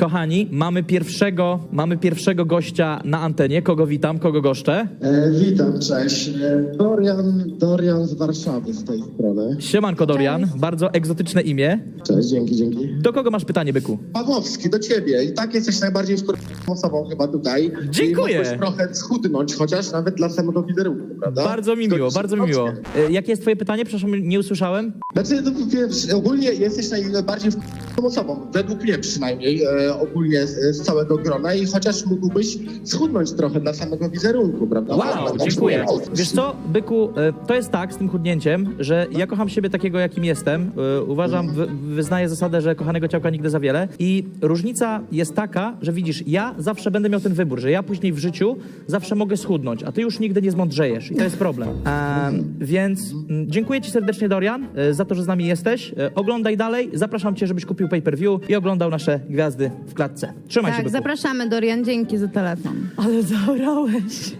Kochani, mamy pierwszego, mamy pierwszego gościa na antenie. Kogo witam, kogo goszczę? E, witam, cześć. E, Dorian, Dorian z Warszawy z tej strony. Siemanko Dorian, bardzo egzotyczne imię. Cześć, dzięki, dzięki. Do kogo masz pytanie, byku? Pawłowski, do ciebie. I tak jesteś najbardziej wkurzoną osobą chyba tutaj. Dziękuję. I mógłbyś trochę schudnąć, chociaż nawet dla samego wizerunku, prawda? Bardzo mi miło, bardzo mi miło. E, Jakie jest twoje pytanie? Przepraszam, nie usłyszałem. Znaczy, no, wiesz, ogólnie jesteś najbardziej wkurzoną osobą, według mnie przynajmniej, e, ogólnie z, z całego grona i chociaż mógłbyś schudnąć trochę dla samego wizerunku, prawda? Wow, Prawda? dziękuję. Wiesz co, byku, e, to jest tak z tym chudnięciem, że ja kocham siebie takiego, jakim jestem. E, Uważam, wy, wyznaję zasadę, że kochanego ciałka nigdy za wiele. I różnica jest taka, że widzisz, ja zawsze będę miał ten wybór, że ja później w życiu zawsze mogę schudnąć, a ty już nigdy nie zmądrzejesz. I to jest problem. Em, więc mm, dziękuję ci serdecznie, Dorian, e, za to, że z nami jesteś. E, Oglądaj dalej. Zapraszam cię, żebyś kupił pay-per-view i oglądał nasze gwiazdy w klatce. Trzymaj się, Tak, zapraszamy Dorian, dzięki za telefon. Ale zaorałeś.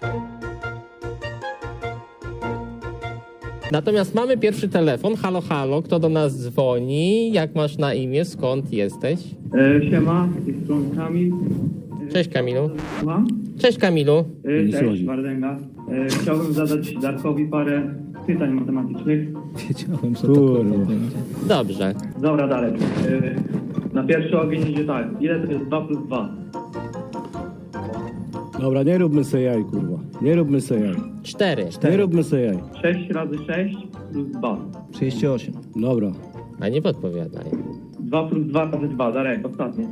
Natomiast mamy pierwszy telefon. Halo, halo, kto do nas dzwoni? Jak masz na imię? Skąd jesteś? E, Siema, z strony Kamil. Cześć Kamilu. Słucham? Cześć Kamilu. E, Cześć, Wardęga. E, Chciałbym zadać Darkowi parę pytań matematycznych. Wiedziałem, że to kurwa będzie. Dobrze. Dobra, Darek. E, Na pierwszy ogień idzie tak. Ile to jest 2 plus 2? Dobra, nie róbmy se jaj, kurwa. Nie róbmy se jaj. Cztery. Nie róbmy se jaj. 6 razy 6 plus 2. 38. Dobra. A nie podpowiadaj. 2 plus 2 razy 2. Darek, ostatnie.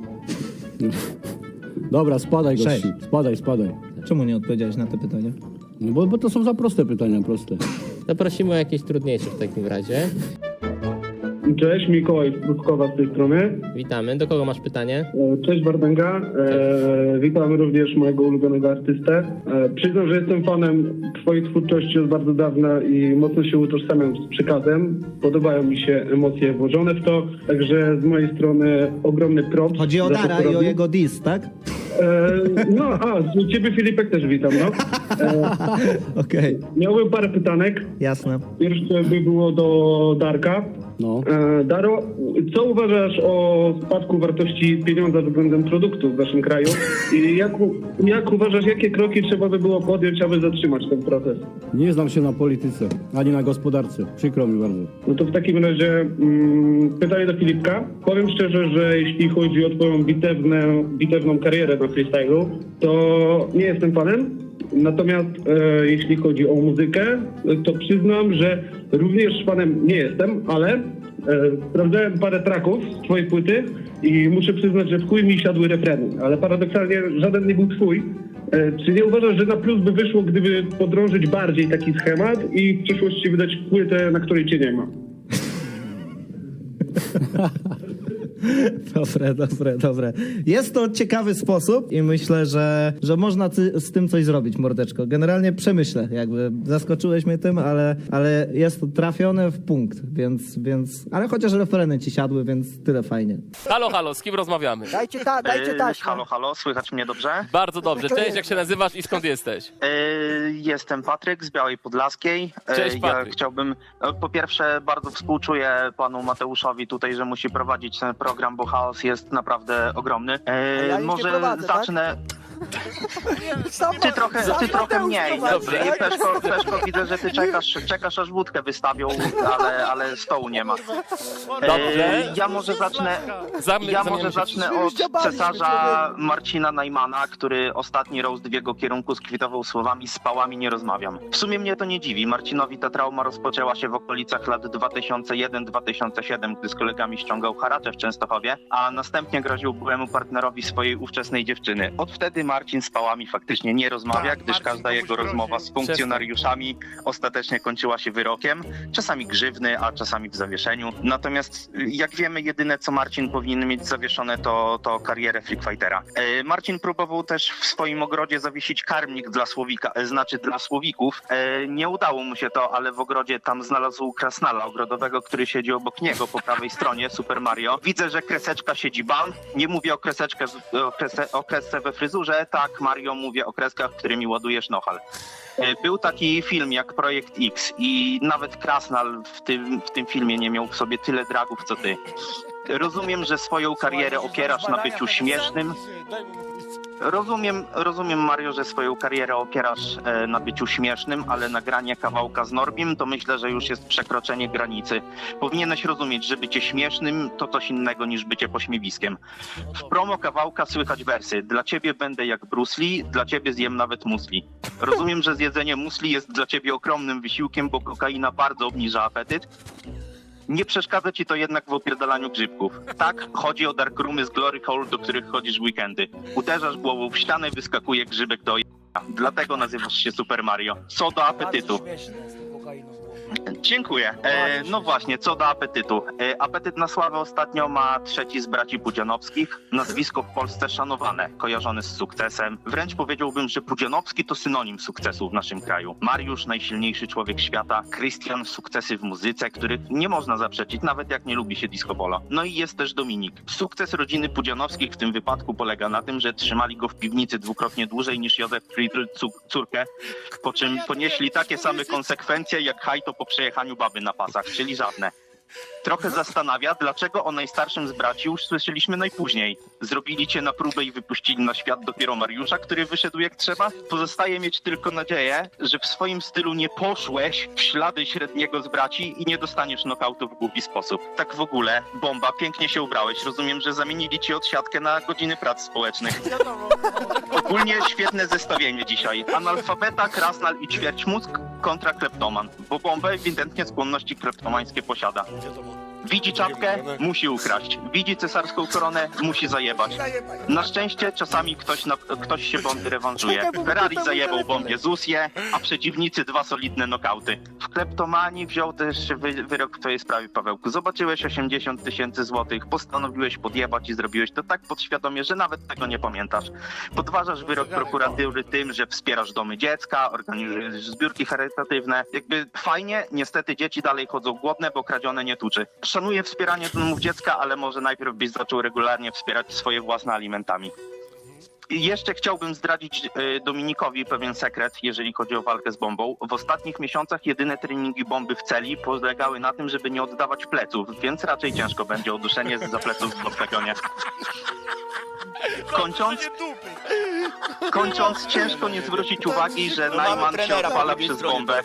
Dobra, spadaj Sześć. gościu. Spadaj, spadaj. Czemu nie odpowiedziałeś na te pytania? No bo, bo to są za proste pytania, proste. To prosimy o jakieś trudniejsze w takim razie. Cześć, Mikołaj Pruskowa z tej strony. Witamy. Do kogo masz pytanie? E, Cześć Wardęga. E, witam również mojego ulubionego artystę. E, przyznam, że jestem fanem Twojej twórczości od bardzo dawna i mocno się utożsamiam z przekazem. Podobają mi się emocje włożone w to, także z mojej strony ogromny props. Chodzi o Dara i o jego dis, tak? E, no, a, z Ciebie Filipek też witam, no. E, Okej, miałbym parę pytanek. jasne. Pierwsze by było do Darka. No. E, Daro, co uważasz o spadku wartości pieniądza względem produktów w naszym kraju? I jak, jak uważasz, jakie kroki trzeba by było podjąć, aby zatrzymać ten proces? Nie znam się na polityce, ani na gospodarce. Przykro mi bardzo. No to w takim razie mm, pytanie do Filipka. Powiem szczerze, że jeśli chodzi o twoją bitewne, bitewną karierę na freestylu, to nie jestem fanem. Natomiast e, jeśli chodzi o muzykę, to przyznam, że również fanem nie jestem, ale e, sprawdzałem parę traków z twojej płyty i muszę przyznać, że w chuj mi siadły refreny, ale paradoksalnie żaden nie był twój. E, Czy nie uważasz, że na plus by wyszło, gdyby podrążyć bardziej taki schemat i w przyszłości wydać płytę, na której cię nie ma? Dobre, dobre, dobre. Jest to ciekawy sposób i myślę, że, że można ty, z tym coś zrobić, mordeczko. Generalnie przemyślę, jakby zaskoczyłeś mnie tym, ale, ale jest to trafione w punkt, więc, więc, ale chociaż refreny ci siadły, więc tyle fajnie. Halo, halo, z kim rozmawiamy? Dajcie, ta, dajcie Yy, taśmę. Halo, halo, słychać mnie dobrze? Bardzo dobrze. Cześć, jak się nazywasz i skąd jesteś? Yy, Jestem Patryk z Białej Podlaskiej. Yy, Cześć, Ja Patryk. chciałbym, e, po pierwsze bardzo współczuję panu Mateuszowi tutaj, że musi prowadzić ten program, bo chaos jest naprawdę ogromny. Yy, ja Może prowadzę, tak? zacznę... Sam, Ty trochę, ty trochę mniej. Dobrze. tak? Peszko, Peszko, widzę, że ty czekasz, czekasz aż wódkę wystawią, ale, ale stołu nie ma. Dobrze. Yy, Ja może zacznę... Zamy, Ja może zacznę od cesarza. Marcina Najmana, który ostatni roast w jego kierunku skwitował słowami z pałami nie rozmawiam. W sumie mnie to nie dziwi. Marcinowi ta trauma rozpoczęła się w okolicach lat 2001-2007, gdy z kolegami ściągał haracze w Częstochowie, a następnie groził byłemu partnerowi swojej ówczesnej dziewczyny. Od wtedy Marcin z pałami faktycznie nie rozmawia, gdyż każda jego rozmowa z funkcjonariuszami ostatecznie kończyła się wyrokiem, czasami grzywny, a czasami w zawieszeniu. Natomiast y, jak wiemy, jedyne co Marcin powinien mieć zawieszone to, to karierę Freak Fightera. E, Marcin próbował też w swoim ogrodzie zawiesić karmnik dla Słowika, e, znaczy dla Słowików. E, Nie udało mu się to, ale w ogrodzie tam znalazł krasnala ogrodowego, który siedzi obok niego po prawej stronie, Super Mario. Widzę, że kreseczka siedzi ban. Nie mówię o, kreseczkę, o kresce we fryzurze, tak Mario mówię o kreskach, którymi ładujesz nohal. E, Był taki film jak Projekt X i nawet Krasnal w tym, w tym filmie nie miał w sobie tyle dragów co ty. Rozumiem, że swoją karierę opierasz na byciu śmiesznym. Rozumiem, rozumiem Mario, że swoją karierę opierasz e, na byciu śmiesznym, ale nagranie kawałka z Norbim to myślę, że już jest przekroczenie granicy. Powinieneś rozumieć, że bycie śmiesznym to coś innego niż bycie pośmiewiskiem. W promo kawałka słychać wersy. Dla ciebie będę jak Bruce Lee, dla ciebie zjem nawet musli. Rozumiem, że zjedzenie musli jest dla ciebie ogromnym wysiłkiem, bo kokaina bardzo obniża apetyt. Nie przeszkadza ci to jednak w opierdalaniu grzybków. Tak, chodzi o darkroomy z Glory Hole, do których chodzisz w weekendy. Uderzasz głową w ścianę, wyskakuje grzybek do. Dlatego nazywasz się Super Mario. Co do apetytu. Dziękuję. E, no właśnie, co do apetytu. E, apetyt na sławę ostatnio ma trzeci z braci Pudzianowskich. Nazwisko w Polsce szanowane, kojarzone z sukcesem. Wręcz powiedziałbym, że Pudzianowski to synonim sukcesu w naszym kraju. Mariusz, najsilniejszy człowiek świata. Krystian, sukcesy w muzyce, których nie można zaprzeczyć, nawet jak nie lubi się disco polo. No i jest też Dominik. Sukces rodziny Pudzianowskich w tym wypadku polega na tym, że trzymali go w piwnicy dwukrotnie dłużej niż Józef Friedl córkę, po czym ponieśli takie same konsekwencje jak Hajto po przejechaniu baby na pasach, czyli żadne. Trochę zastanawia, dlaczego o najstarszym z braci już słyszeliśmy najpóźniej. Zrobili cię na próbę i wypuścili na świat dopiero Mariusza, który wyszedł jak trzeba? Pozostaje mieć tylko nadzieję, że w swoim stylu nie poszłeś w ślady średniego z braci i nie dostaniesz nokautu w głupi sposób. Tak w ogóle, bomba, pięknie się ubrałeś. Rozumiem, że zamienili ci odsiadkę na godziny prac społecznych. Ogólnie świetne zestawienie dzisiaj. Analfabeta, krasnal i ćwierć mózg kontra kleptoman, bo bombę ewidentnie skłonności kleptomańskie posiada. Widzi czapkę, musi ukraść. Widzi cesarską koronę, musi zajebać. Na szczęście czasami ktoś, na, ktoś się bomby rewanżuje. Ferrari zajebał bombie Zusję, a przeciwnicy dwa solidne nokauty. W kleptomanii wziął też wy, wyrok w twojej sprawie, Pawełku. Zobaczyłeś 80 tysięcy złotych, postanowiłeś podjebać i zrobiłeś to tak podświadomie, że nawet tego nie pamiętasz. Podważasz wyrok prokuratury tym, że wspierasz domy dziecka, organizujesz zbiórki charytatywne. Jakby fajnie, niestety dzieci dalej chodzą głodne, bo kradzione nie tuczy. Szanuję wspieranie domów dziecka, ale może najpierw byś zaczął regularnie wspierać swoje własne alimentami. I jeszcze chciałbym zdradzić e, Dominikowi pewien sekret, jeżeli chodzi o walkę z bombą. W ostatnich miesiącach jedyne treningi bomby w celi polegały na tym, żeby nie oddawać pleców, więc raczej ciężko będzie o duszenie za pleców w oktagonie. Kończąc, kończąc, ciężko nie zwrócić uwagi, że Najman się odpala przez bombę.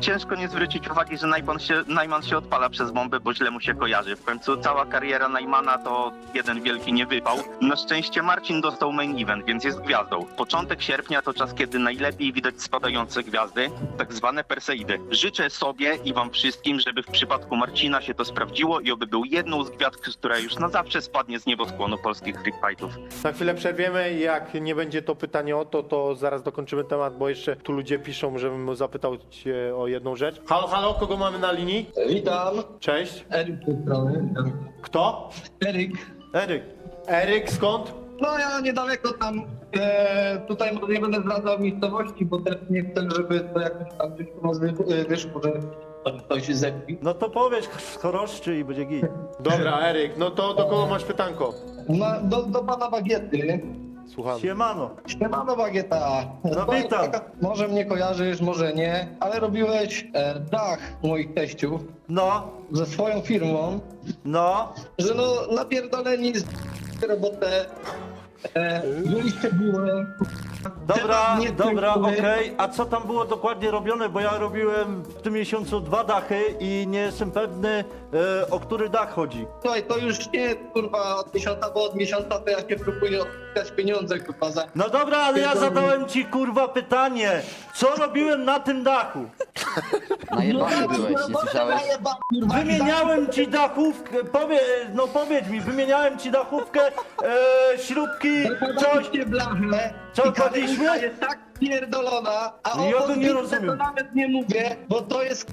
Ciężko nie zwrócić uwagi, że Najman się, Najman się odpala przez bombę, bo źle mu się kojarzy. W końcu cała kariera Najmana to jeden wielki niewypał. Na szczęście Marcin dostał main event, więc jest gwiazdą. Początek sierpnia to czas, kiedy najlepiej widać spadające gwiazdy, tak zwane Perseidy. Życzę sobie i wam wszystkim, żeby w przypadku Marcina się to sprawdziło i oby był jedną z gwiazd, która już na zawsze spadnie z nieboskłonu polskich freak fightów. Na chwilę przerwiemy. Jak nie będzie to pytanie o to, to zaraz dokończymy temat, bo jeszcze tu ludzie piszą, żebym zapytał cię o jedną rzecz. Halo, halo, kogo mamy na linii? Witam. Cześć. Eryk z tej strony. Kto? Eryk. Eryk. Eryk, skąd? No ja niedaleko tam, e, tutaj może nie będę zdradzał miejscowości, bo też nie chcę, żeby to jakoś tam gdzieś może e, wyszło, że ktoś się zebi. No to powiedz choroszczy i będzie git. Dobra, Eryk, no to do kogo masz pytanko? No, do, do pana Bagiety. Słucham. Siemano. Siemano Bagieta. No witam. Może mnie kojarzysz, może nie, ale robiłeś e, dach moich teściów No, ze swoją firmą, no. że no napierdoleni z robotę, e, byliście. Dobra, Nie dobra, okej. A co tam było dokładnie robione? Bo ja robiłem w tym miesiącu dwa dachy i nie jestem pewny, e, o który dach chodzi. Słuchaj, to już nie kurwa od miesiąca, bo od miesiąca to ja się próbuję pieniądze kurwa za... No dobra, ale ja zadałem ci kurwa pytanie. Co robiłem na tym dachu? Najebany byłeś, nie słyszałeś? Wymieniałem ci dachówkę, powie, no powiedz mi, wymieniałem ci dachówkę, e, śrubki, coś. Coś blachę Co, i kadenka kładliśmy? jest tak pierdolona, a Ja o to nie rozumiem. to nawet nie mówię, bo to jest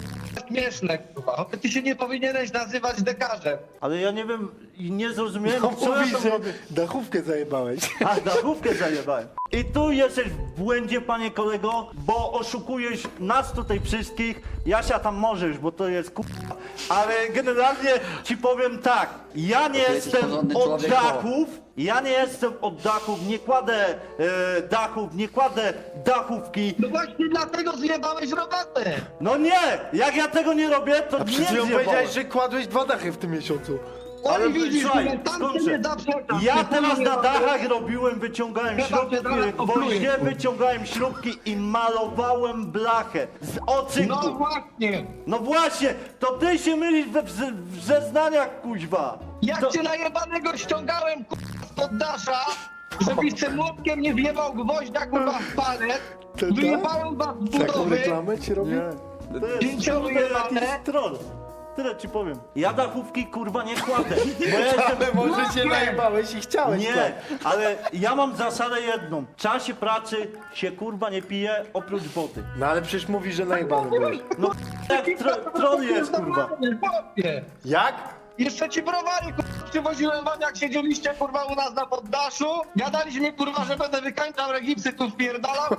śmieszne kurwa. Ty się nie powinieneś nazywać dekarzem. Ale ja nie wiem, i nie zrozumiałem, co ja tam robię. dachówkę zajebałeś. A, dachówkę zajebałem. I tu jesteś w błędzie, panie kolego, bo oszukujesz nas tutaj wszystkich. Jasia tam możesz, bo to jest k***a. Ale generalnie ci powiem tak. Ja nie jestem od dachów. Ja nie jestem od dachów, nie kładę e, dachów, nie kładę dachówki. No właśnie dlatego zjebałeś robotę. No nie! Jak ja tego nie robię, to nie zjebałem. że kładłeś dwa dachy w tym miesiącu. Ale widzisz, słuchaj, tam skończę. nie da. Ja teraz na dachach robiłem, wyciągałem Chyba śrubki, się opluje. wyciągałem śrubki i malowałem blachę z ocynku. No właśnie. No właśnie, to ty się mylisz we wze- w zeznaniach, kuźwa. Jak To- cię najebanego ściągałem kurwa z poddasza, żebyś się młotkiem nie wjebał gwoździa kurwa w palec, wyjebałem was z budowy, ci robię? To jest Dzięcioły kurde, jebane. jakiś troll. Tyle ci powiem. Ja dachówki kurwa nie kładę. Bo ja jestem... może cię najebałeś i chciałeś. Nie, ale ja mam zasadę jedną. W czasie pracy się kurwa nie pije oprócz wody. No ale przecież mówisz, że najebany byłeś. No jak tro, troll jest kurwa. Chłopie. Jak? Jeszcze ci browary kurwa przywoziłem wam jak siedzieliście kurwa u nas na poddaszu. Gadaliście kurwa, że będę wykańczał regipsy tu spierdalał.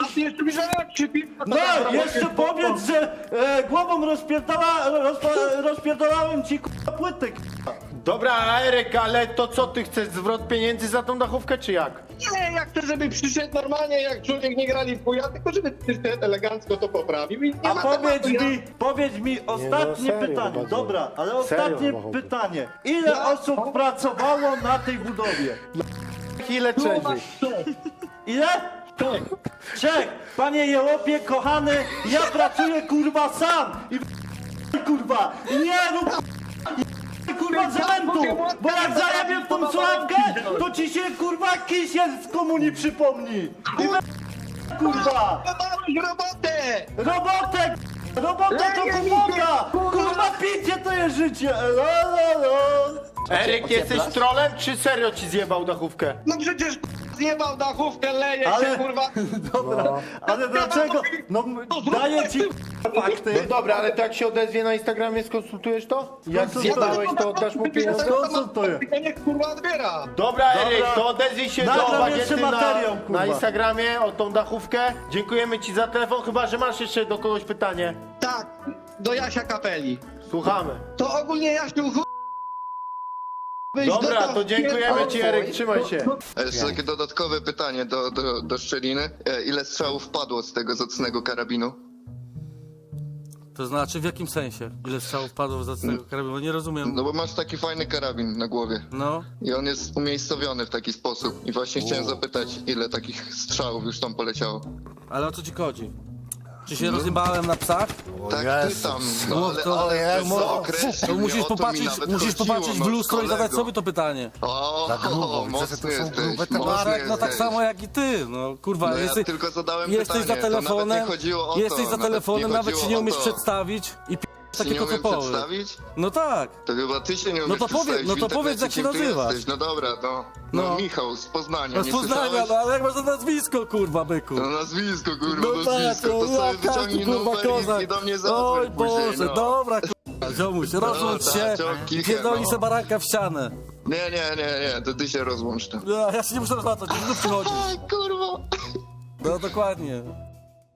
A ty jeszcze mi przypił. No, jeszcze powiedz, że e, głową rozpierdala, rozpa, rozpierdalałem ci kurwa płytek. Dobra, a Eryk, ale to co, ty chcesz zwrot pieniędzy za tą dachówkę, czy jak? Nie, jak chcę, żeby przyszedł normalnie, jak człowiek nie grali w chuja, tylko żeby przyszedł elegancko to poprawił i nie A ma powiedz tematu, ja- mi, powiedz mi ostatnie serio, pytanie, dobra, ale Serio, ostatnie pytanie. Ile osób pracowało na tej budowie? Ile Tu trzeci? Trzech! Panie Jełopie, kochany, ja pracuję kurwa sam! I kurwa! Nie rób kurwa zementu! Bo jak zarabię w tą sławkę, to ci się kurwa kisiel z komunii przypomni! I kurwa! Robotę! Robotę! Robotę to pomaga! kurwa! Kurwa picie to jest życie! Elo. Eryk, jesteś trolem, czy serio ci zjebał dachówkę? No przecież zjebał dachówkę, leje Ale- się kurwa. Dobra, ale dlaczego? No daję ci fakty. No dobra, ale to jak się odezwie na Instagramie, skonsultujesz to? Jak zjebałeś, to oddasz mu pieniądze? Konsultuję. Ja niech kurwa odbiera. Dobra. Eryk, to odezwij się Nagram do jeszcze Bagiety na, materiał, kurwa. na Instagramie o tą dachówkę. Dziękujemy ci za telefon, chyba że masz jeszcze do kogoś pytanie. Tak, do Jasia Kapeli. Słuchamy. To ogólnie Jasiu chuj... wyjść Dobra, do- to dziękujemy ci Eryk, trzymaj się. A jeszcze takie dodatkowe pytanie do, do, do Szczeliny. E, Ile strzałów padło z tego zacnego karabinu? To znaczy w jakim sensie? Ile strzałów padło z zacnego karabinu? Nie rozumiem. No bo masz taki fajny karabin na głowie No. i on jest umiejscowiony w taki sposób. I właśnie chciałem zapytać, ile takich strzałów już tam poleciało? Ale o co ci chodzi? Czy się rozjebałem na psach? Tak, ty tam, no No ale, to- ale to- To musisz to mi popatrzeć, musisz popatrzeć w no, lustro i zadać sobie to pytanie. O, o, mocny jesteś, mocny Marek, no tak jesteś. samo jak i ty, no kurwa, No ja jesteś, tylko zadałem jesteś pytanie, za to nawet telefonem, nie chodziło o to, jesteś za nawet telefonem, nie nawet się chodziło nie o umiesz to. przedstawić i p... Takie nie umiem kocopoły. przedstawić? No tak. To chyba ty się nie umiesz No to powiedz- przedstawić no w to powiedz, internecie, jak się kim ty nazywasz. Jesteś. No dobra, no. No, No. Michał z Poznania, No z nie Poznania, słyszałeś? no ale jak masz na nazwisko, kurwa, byku? No nazwisko, kurwa, No tak, nazwisko, no, to sobie ja każdy, wyciągnij kurwa, numer i- kozak. i do mnie Oj zadzwoń Boże, później, no. dobra, kurwa, ziomuś, rozłącz tak, się, ciąg kichę, pierdoli no. se baranka w ścianę. Nie, nie, nie, nie, to ty się rozłącz tam. Ja, ja się nie muszę rozmawiać, tu przychodzi. Aj, kurwa. No dokładnie.